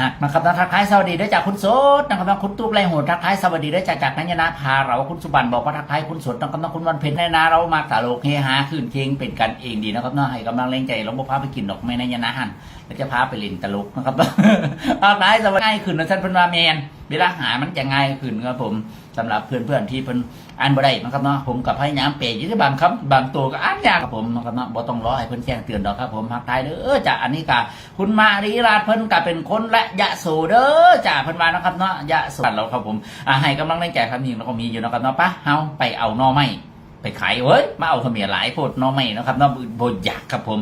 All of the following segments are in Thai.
หักนะครับทักทายสวัสดีด้วยจากคุณสดนะครับน้องคุณตุ๊กไรโหดทักทายสวัสดีด้วยจากจากนัญญนาพาเราคุณสุบันบอกว่าทักทายคุณสดนะครับน้องคุณวันเพ็ญในนาเรามาสาโลกเฮฮาขึ้นเคียงเป็นกันเองดีนะครับน้องให้กำลังแรงใจเราบอกพาไปกินดอกไม้นัญญนาหัน แล้วจะพาไปเล่นตลกนะครับทักทายสวัสดีง่ายขึ้นนะท่านพนวาแมนเวลาหามันจะง่ายขึ้นครับผมสำหรับเพื่อนๆที่เพิ่นอ่านบ่ได้นะครับเนาะผมกับพยายามเปย์อยู่ที่บางคำบบางตัวก็อ่านยากครับผมนะครับเนาะบ่ต้องรอให้เพิ่นแจ้งเตือนดอกครับผมทักทายเด้อจ้ะอันนี้ก็คุณมารีราชเพิ่นก็เป็นคนและยะโสเด้อจ้ะเพิ่นมานะครับเนาะยะโสเราครับผมอ่าให้กำลังแรงใจครับนี่เราก็มีอยู่นะครับเนาะปะเฮาไปเอานอไม้ ไปขายเว้ยมาเอาขมิ้นหลายโพดน่อไม้นะครับเนาะบ่อยากครับผม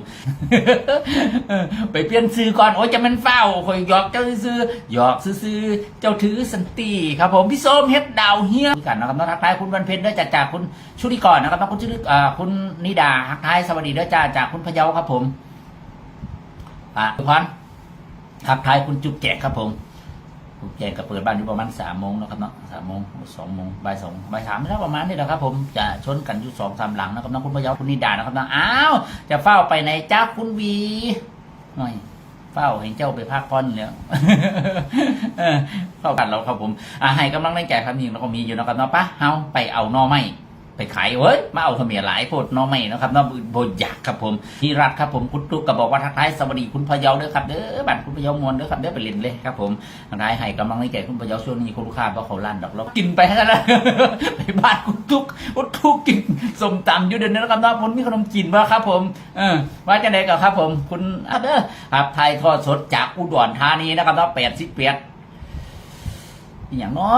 ไปเปลี่ยนซื้อก่อนโอ้ยจะมันเฝ้าคอยหยอกเจ้าซื้อหยอกซื้อเจ้าถือสันติครับผมพี่ส้มเฮ็ดดาวเฮียกันนะครับน้องทักทายคุณวันเพ็ญด้วยจากจากคุณชุติกรนะครับน้องคุณชุติอ่าคุณนิดาทักทายสวัสดีด้วยจ้าจากคุณพะเยาครับผมอ่าทุกคนทักทายคุณจุกแจกครับผม จุกแจกก็เปิดบ้านอยู่ประมาณสามโมงนะครับเนาะสามโมงสองโมงบ่ายสองบ่ายสามแล้วประมาณนี้แหละครับ ผมจะชนกันอยู่สองสามหลังนะครับนะคุณพะเยาคุณนิดานะครับนะองอ้าวจะเฝ้าไปไหนจ้าคุณวีหน่อยเฝ้าเห็นเจ้าไปพักพ่อนแล้วเออเฝ้ากันเราครับผมอ่าให้กำลังใจครับนี่เราก็มีอยู่นะครับเนาะปะเฮาไปเอานอไม่ ไปขายเว้ยมาเอาขมิ้นหลายโพดน่อไม้นะครับเนาะบอยากครับผมที่รัฐครับผมคุณตุ๊กก็บอกว่าทักทายสวัสดีคุณพะเยาเด้อครับเด้อบัตรคุณพะเยามวลเด้อครับเด้อไปเล่นเลยครับผมทักทายให้กำลังแรงใจคุณพะเยาช่วงนี้คุณลูกค้าเพราะเขาลั่นดอกแล้วกินไปแล้วไปบ้านคุณตุ๊กคุณตุ๊กกินสมตำอยู่เดือนนี้นะครับเนาะผมมีขนมจีนบ้าครับผมเออว่าจะไหนกับครับผมคุณอะเด้อครับไทยทอดสดจากอุดรธานีนะครับเนาะแปดสิบเปียดอย่างเนา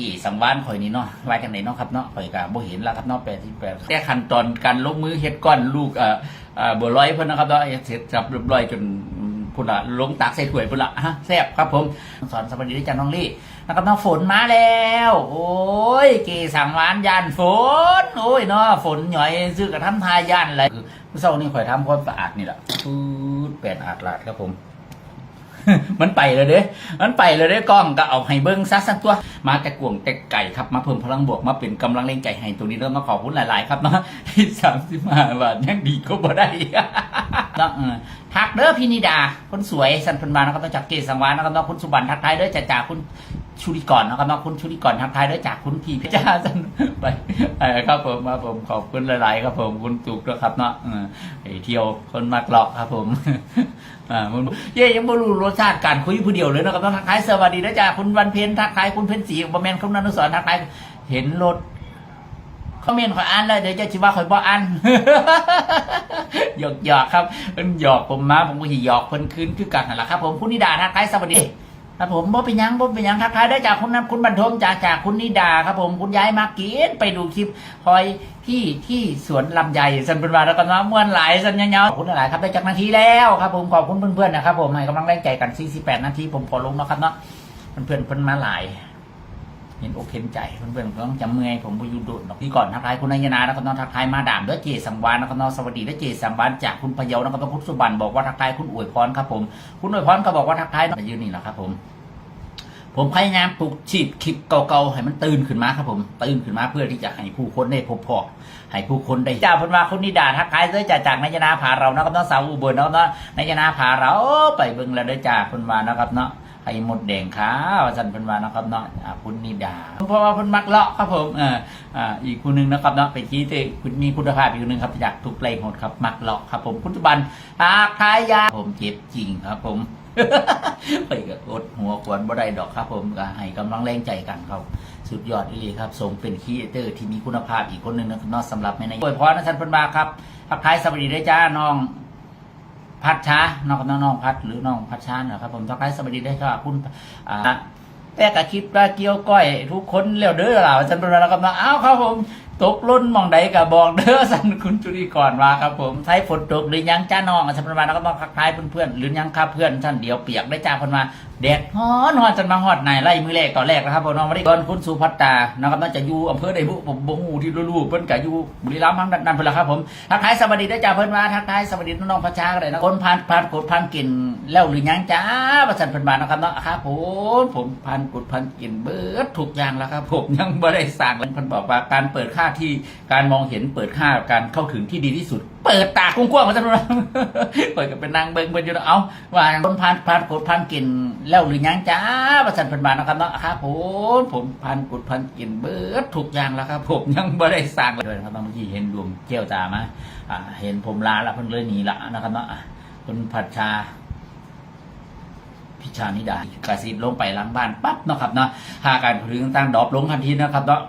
กี่สังวานข่อยนี่เนาะว่าจังไหนเนาะครับเนาะข่อยก็บ่เห็นแล้วครับเนาะแปดสิบแปดแต่ขั้นตอนการลงมือเฮ็ดก้อนลูกเอ่อเอ่อบัวลอยเพิ่นนะครับเนาะเสร็จสับเรียบร้อยจนพุ่นละลงตักใส่ถ้วยพุ่นละฮะแซ่บครับผม สอนสวัสดีด้วยจันน้องลี่นะครับเนาะฝนมาแล้ว โอ้ยกี่สังวานยานฝน โอ้ยเนาะฝนหน่อยซื้อกระทำทายยานอะไรเมื่อเช้านี้ข่อยทำความสะอาดนี่แหละปื๊ดแปดอาดลาดครับผม มันไปเลยเด้มันไปเลยเด้กล้องก็เอาให้เบิ้งซะสักตัว มาแต่กวงแต่ไก่ครับ มาเพิ่มพลังบวกมาเป็นกำลังเล่งใจให้ตรงนี้เริ่มมาขอบคุณหลายๆ ครับเนาะที่สามสิบห้าบาทยังดีก็บ่ได้ต้องทักเด้อพี่นิดาคนสวยสันพันบานะครับต้องจากเกศสังวานนะครับเนาะคุณสุบรรทักทายเด้อจ่าจ่าคุณ ชุริกรนะครับเนาะคุณชุริกรทักทายด้อจากคุณพี่พชรจ้าสันไปไปครับผมมาผมขอบคุณหลายๆครับผมคุณตุกด้วยครับเนาะเออไปเที่ยวคนมักเลาะครับผมอ่ามันเย่ยังบ่รู้รสชาติการคุยผู้เดียวเลยนะครับทักทายสวัสดีนะจ๊ะคุณวันเพ็ญทักทายคุณเพ็ญศรีบอมแมนคุณนันทสอนทักทายเห็นรถคอมเมนต์ขอยอ่านแล้วเดี๋ยวจะชิว่าขอยบ่อ่านหยอกหยอกครับเพิ่นหยอกผมมาผมก็สิหยอกเพิ่นคืนคือกันนั่นแหละครับ ผมคุณนิดาทักทายสวัสดี ครับผมบ่เป็นยังบ่เป็นยังทักทายได้จากคุณนันคุณบรรทมจากจากคุณนิดาครับผมคุณย้ายมากีนไปดูคลิปคอยที่ที่สวนลำไยสันเป็นว่าแล้วก็น้ำมวนหลายสันยาวๆขอบคุณหลายครับได้จากนาทีแล้วครับผมขอบคุณเพื่อนๆนะครับผมให้กำลังแรงใจกัน48นาทีผมขอลงนะครับเนาะเพื่อนๆเพิ่นมาหลาย เห็นอกเห็นใจเพื่อนๆต้องจำเมื่อยผมไปยูดุดอกที่ก่อนทักทายคุณนายนานะครับน้องทักทายมาดามด้วยเจสังวานนะครับน้องสวัสดีด้วยเจสังวานจากคุณพยานะครับน้องคุณสุบันบอกว่าทักทายคุณอวยพรครับผมคุณอวยพรก็บอกว่าทักทายนอยืนนี่แหละครับผมผมพยายามปลุกชีพคลิปเก่าๆให้มันตื่นขึ้นมาครับผมตื่นขึ้นมาเพื่อที่จะให้ผู้คนได้พบพอให้ผู้คนได้จ้าพนว่าคุณนิดาทักทายด้วยจ่าจากนายนาผาเรานะครับน้องสาวอุบลนะครับนาะนายนาผาเราไปเบิ่งแล้วด้วยจ่าพนว่านะครับเนาะ ไอ้หมดแดงขาวสันพันวานะครับเนาะอ่าคุณนิดาเพราะว่าเพันมักเลาะครับผมอ่าอ่าอีกคนหนึงนะครับเนาะเป็นที่ที่คุณมีคุณภาพอีกคนหนึงครับจากทุกเพลงหดครับมักเลาะครับผมคุณจุบันทักทายยาผมเจ็บจริงครับผมไปกับกดหัวขวนบ่ได้ดอกครับผมก็ให้กำลังแรงใจกันครับสุดยอดอีหลีครับส่งเป็นคีเอเตอร์ที่มีคุณภาพอีกคนหนึ่งนะครับเนอกสำหรับในในอวยพรนะท่านพิ่นมาครับทักทายสวัสดีด้วยจ้าน้อง พัดช้าน้องกับน้องพัดหรือน้องพัดช้านะครับผมทักทายสวัสดีได้ครับคุณอ่าแต่กะคิดว่าเกี่ยวก้อย ทุกคนเร็วเด้อล่ะท่านเพิ่นมาแล้วกับเนาอ้าวครับผม ตกล้นมองใดกับบอกเด้อสันคุณจุลีก่อนว่าครับผมใช้ฝนตกหรือยังจ้าน้องจันเพิ่นมาแล้วก็ต้องทักทายเพื่อนๆหรือยังครับเพื่อนท่านเดียวเปียกได้จ้าเพิ่นมา แดดฮ้อนฮ้อนจนมาฮอดไหนไล่มือแรกตอนแรกนะครับผมน้องมาได้ก่อนคุณสุภัตตานะครับน่าจะอยู่อำเภอใดบุผมบ่ฮู้ที่รู้ๆเพิ่นก็อยู่บุรีรัมย์ทางนั้นเพิ่นล่ะครับผมทักทายสวัสดีด้จ้าเพิ่นมาทักทายสวัสดีน้องๆพระชาก็ได้นะคนผ่านผ่านกดผ่านกินแล้วหรือยังจ้าว่าสันเพิ่นมานะครับเนาะครับผมผมผ่านกดผ่านกินเบิดทุกอย่างแล้วครับผมยังบ่ได้สั่งเพิ่นบอกว่าการเปิดค่าที่การมองเห็นเปิดค่าการเข้าถึงที่ดีที่สุดเปิดตากว้างๆมาจำนวนเปิดกับเป็นนางเบิงเบิงอยู่แล้วเอาว่าคนพานพานกดพานกินแล้วหรือยังจ้าประสันเพันบานนะครับเนาะครับผมผมพานกดพานกินเบิดถูกอย่างแล้วครับผมยังไม่ได้สั่งเลยนะครับเมื่อกี้เห็นดวงเกี้ยวตามาอ่า เห็นผมลาแล้วเพิ่งเลยหนีละนะครับเนาะคุณผัดชาพิชานิดากระซิบลงไปหล้างบ้านปั๊บเนาะครับเนาะหาการถึงต่างดรอปลงทันทีนะครับเนาะ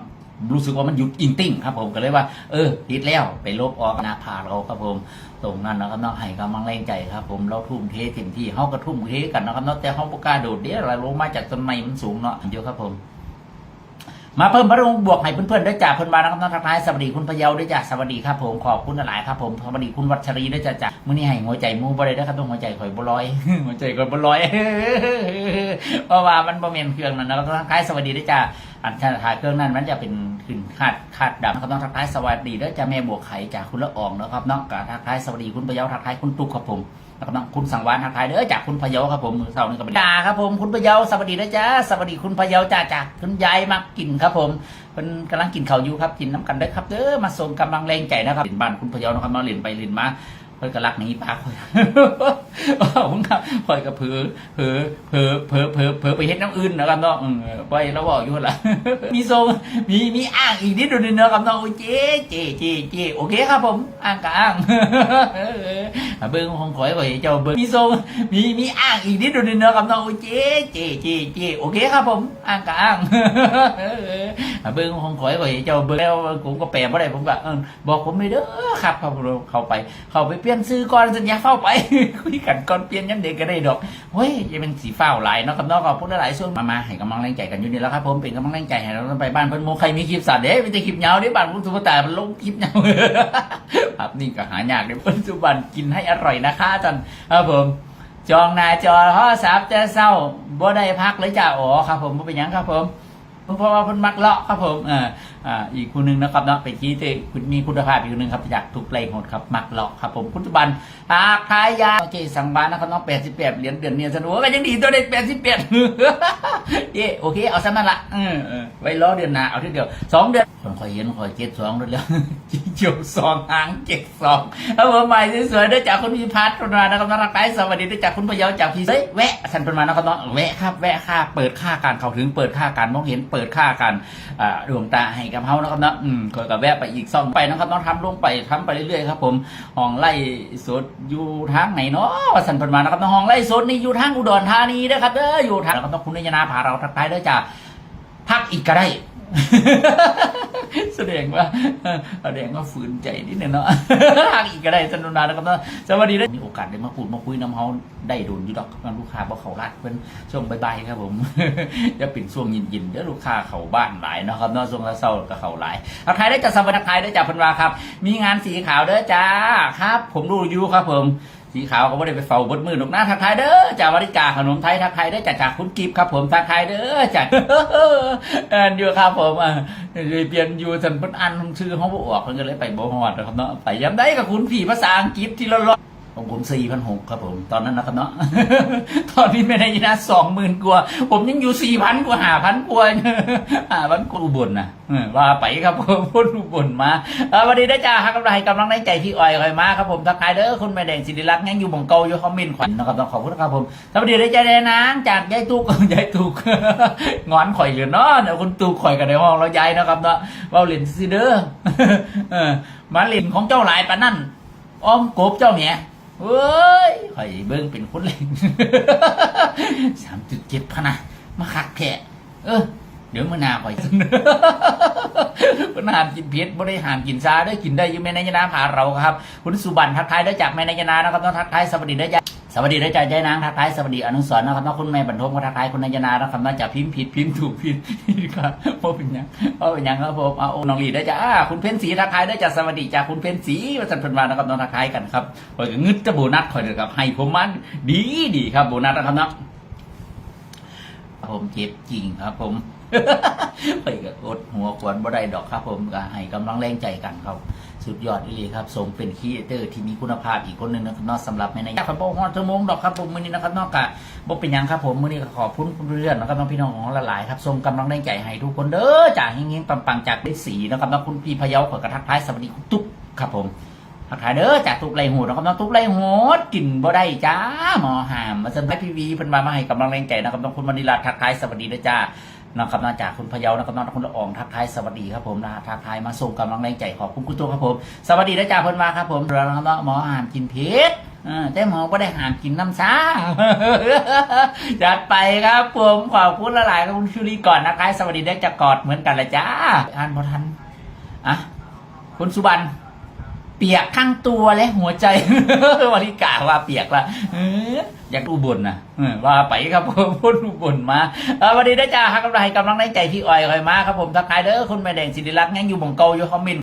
รู้สึกว่ามันหยุดอิงติ้งครับผมก็เลยว่า เออติดแล้วไปลบออกหน้าผาเราครับผม ตรงนั้นนะครับเนาะให้กำลังแรงใจครับ ผมเราทุ่มเทเต็มที่เฮาก็ทุ่มเทกันนะครับเนาะแต่เฮาบ่กล้าโดดเดี๋ยวเราลงมาจากต้นไม้มันสูงเนาะเดียวครับผมมาเพิ่มพระองค์บวกให้เพื่อนๆด้วยจ้าเพื่อนมานะครับน้องทักทายสวัสดีคุณพะเยาด้วยจ้าสวัสดีครับผมขอบคุณหลายครับผมสวัสดีคุณวัชรีด้วยจ้าจ้ามื้อนี้ให้หัวใจมูบ่ได้นะครับต้องหัวใจข่อยบลอยหัวใจข่อยบลอยเพราะว่ามันบ่แม่นเครื่องนั้นนะครับต้องทักทายสวัสดีด้วยจ้า อันถ้าเครื่องนั้นมันจะเป็นขึ้นคาดคาดดำนะครับต้องทักทายสวัสดีด้วยจ้าแม่บวกไข่จากคุณละอองนะครับน้องกทักทายสวัสดีคุณพะเยาทักทายคุณตุ๊กครับผมแล้วก็น้องคุณสังวานทักทายเด้อจากคุณพะเยาครับผมมือเสาร์นี้ก็เป็นดาครับผมคุณพะเยาสวัสดีนะจ๊ะสวัสดีคุณพะเยาจ้าจากคุณยายมากินครับผมเป็นกำลังกินข้าวอยู่ครับกินน้ำกันด้อครับเด้อมาส่งกำลังแรงใจนะครับลินบ้านคุณพะเยานะครับมาเล่นไปเล่นมา พิ่นก็รักหนี้ปากคอยผมครับคอยก็เผลอเผลอเผลอเผลอเผลอเผลอไปเฮ็ดน้ำอื่นนะครับเนาะอืมไปแล้วบอกอยู่หั่นล่ะมีทรงมีมีอ้างอีกนิดนึงนะครับเนาะโอ้เจ๊เจ๊เจ๊เจ๊โอเคครับผมอ้างกับอ้างเบิ้งของข่อยข่อยเจ้าเบิ้งมีทรงมีมีอ้างอีกนิดนึงนะครับเนาะโอ้เจ๊เจ๊เจ๊เจ๊โอเคครับผมอ้างกับอ้างเบิ้งของข่อยข่อยเจ้าเบิ้งแล้วผมก็แปลบ่ได้ผมก็เออบอกผมเลยเด้อครับครับเข้าไปเข้าไปเปลี่ยนซื้อก่อนสัญญาเฝ้าไปคุยกันก่อนเปลี่ยนยันเด็กก็ได้ดอกเฮ้ยยังเป็นสีฟ้าหลายเนาะครับเนาะขอบคุณหลายช่วงมามาให้กำลังแรงใจกันอยู่นี่แล้วครับผมเป็นกำลังแรงใจให้เราไปบ้านเพิ่นโมใครมีคลิปสัตว์เด้ไม่ใช่คลิปยาวเด้บ้านคุณสุภาตามันลงคลิปยาครับนี่ก็หายากเด้เพิ่นสุบันกินให้อร่อยนะคะอาจันครับผมจองนาจอโทรศัพท์จะเศร้าบ่ได้พักเลยจ้าอ๋อครับผมบ่เป็นยังครับผมเพราะว่าเพิ่นมักเลาะครับผมเอ่า อ่าอีกคนนึงนะครับเนาะเป็นที่ที่คุณมีคุณภาพอีกคนนึงครับจากทุกเพลงหดครับมักเลาะครับผมคุณจุบันหากทายยาโอเคสั่งบ้านนะครับน้อง88เหรียญเดือนเนียนสนุกว่ายังดีตัวเด็ก88เย่โอเคเอาซะนั่นละเออเอไว้รอเดือนหน้าเอาทีเดียวสองเดือนผมคอยเห็นคอยเจ็ดสองด้วยแล้วเจียวสองหางเจ็ดสองเอาผมใหม่สวยๆด้วยจากคุณพิพัฒน์คนมานะครับน้องรักไก่สวัสดีด้วยจากคุณพยาจากพี่เฮ้ยแวะท่นเป็นมานะครับน้องแวะครับแวะค่าเปิดค่าการเข้าถึงเปิดค่าการมองเห็นเปิดค่าการดวงตาให้กับเฮานะครับนะอืมคอยกับแวะไปอีกซ่องไปนะครับน้องทำลงไปทำไปเรื่อยๆครับผมห้องไล่สดอยู่ทางไหนเนาะว่าสันเป็นมานะครับน้องห้องไล่สดนี่อยู่ทางอุดรธานีนะครับเด้ออยู่ทางนะครับต้องคุณนิยนาพาเราทักทายเด้อจ้าพักอีกก็ได้ แสดงว่าแสดงว่าฝืนใจนิดหนึงเนาะพักอีกก็ได้สนุนานนะครับเนาะสวัสดีได้มีโอกาสได้มาพูดมาคุยน้ำเฮาได้โดนอยู่ดอกกับลูกค้าบ่เขาลาดเพิ่นช่วงบายๆครับผมจะเป็นช่วงเย็นๆเดี๋ยวลูกค้าเข้าบ้านหลายนะครับเนาะช่วงเช้าก็เข้าหลายทักทายได้จากสวัสดีทักทายได้จากพันวาครับ มีงานสีขาวเด้อจ้าครับ ผมดูอยู่ครับผม สีขาวก็ไม่ได้ไปเฝ้าบดมือหนกหน้าทักทายเด้อจากวริกาขนมไทยทักทายเด้อจากจากคุณกิฟครับผมทักทายเด้อจากเอนอยู่ครับผมอะเลยเปลี่ยนอยู่สันพันอันชื่อห้องบวกเพิ่นก็เลยไปบ่ฮอดนะครับเนาะไปย้ำได้กับคุณผีภาษาอังกฤษที่ละร้อน ของผมสี่พันหกครับผม ตอนนั้นนะครับเนาะ ตอนนี้ไม่ได้ยินนะสองหมื่นกว่า ผมยังอยู่สี่พันกว่าหาพันกว่าหาพันกว่าอุบลนะว่าไปครับผมพ้นอุบลมาวันนี้ได้จ้าฮักกำลังให้กำลังในใจพี่อ้อยคอยมาครับผมทักทายเด้อคุณแม่แดงสิริรักษ์ยังอยู่หมงเกาอยู่คอมเมนต์ขวัญนะครับต้องขอบคุณครับผมสวัสดีได้จ้าแดนางจากยายตุกยายตุกงอนข่อยอยู่เนาะเดี๋ยวคุณตุกข่อยกันในห้องเรายายนะครับเนาะเว่าเล่นซิเด้อเออมาเล่นของเจ้าหลายปานนั่นอ้อมกบเจ้าเนี่ย เฮ้ยข่อยเบิ้งเป็นคนเล่นสามจุดเจ็ดพะนะมาคักแค่เออ เดี๋ยวมื่อหนาข่อยเสนอมันห้ามกินเผ็ดไม่ได้หามกินซาได้กินได้ยังแม่นายนาพาเราครับ คุณสุบันทักทายได้จากแม่นายนานะครับต้องทักทายสวัสดีได้จาก สวัสดีได้จากยายนางทักทายสวัสดีอนุสรนะครับน้อคุณแม่บรรทมก็ทักทายคุณนายนานะครับน่าจะพิมพ์ผิดพิมพ์ถูกพิมพ์ครับเพราะเป็นยังเพราะเป็นยังครับผมเอาโอ้น้องลีได้จากอ่าคุณเพ้นสีทักทายได้จากสวัสดีจากคุณเพ้นสีวัสันพันวานะครับน้องทักทายกันครับข่อยก็งึดจะโบนัสข่อยเด้อครับให้ผมมันดีดีครับโบนัสนะครับนะผมเจ็บจริงครับผม ไปก็อดหัวขวนบ่ได้ดอกครับ ผมก็ให้กำลังแรงใจกันครับ สุดยอดอีหลีครับสมเป็นคีเอเตอร์ที่มีคุณภาพอีกคนหนึ่งนะครับนอกสำหรับแม่นายอยากขอบอกฮอดชั่วโมงดอกครับผมมื้อนี้นะครับนอกจากบ่เป็นหยังครับผมมื้อนี้ก็ขอบคุณเพื่อนนะครับน้องพี่น้องของเราหลายๆครับส่งกำลังแรงใจให้ทุกคนเด้อจากเฮงๆปังๆจากได้สีนะครับน้องคุณพี่พะเยาขอกระทักทายสวัสดีคุณตุ๊กครับผมทักทายเด้อจากตุ๊กไรโหดนะครับน้องตุ๊กไรโหดกินบ่ได้จ้าหมอหามมาเสนอพีวีเพิ่นมามาให้กำลังแรงใจนะครับน้องคุณมณีรัตน์ทักทายสวัสดีเด้อจ้า นะครับมาจากคุณพะเยานะครับน้องคุณละอองทักทายสวัสดีครับผมนะทักทายมาส่งกำลังแรงใจขอบคุณคุณตัวครับผม สวัสดีนะจ่าเพิ่นมาครับผมเรานะครับหมอหามกินเผ็ดอ่าแต่หมอก็ได้หามกินน้ำซ่าจัดไปครับผมขอบคุณละหลายๆครับคุณชูรีก่อนนะครับสวัสดีได้จะกอดเหมือนกันละจ้าอ่านพอทันอะคุณสุบัน เปียกข้างตัวและหัวใจวันนี้กาว่าเปียกละอยากอุบลนะว่าไปครับผมพูดอุบลมาเออวันนี้ได้จ้าฮักกำลังให้กำลังใจพี่อ้อยคอยมาครับผมทักทายเด้อคุณแม่แดงสิริรักษ์ยังอยู่หมงเกาอยู่คอมเมนต์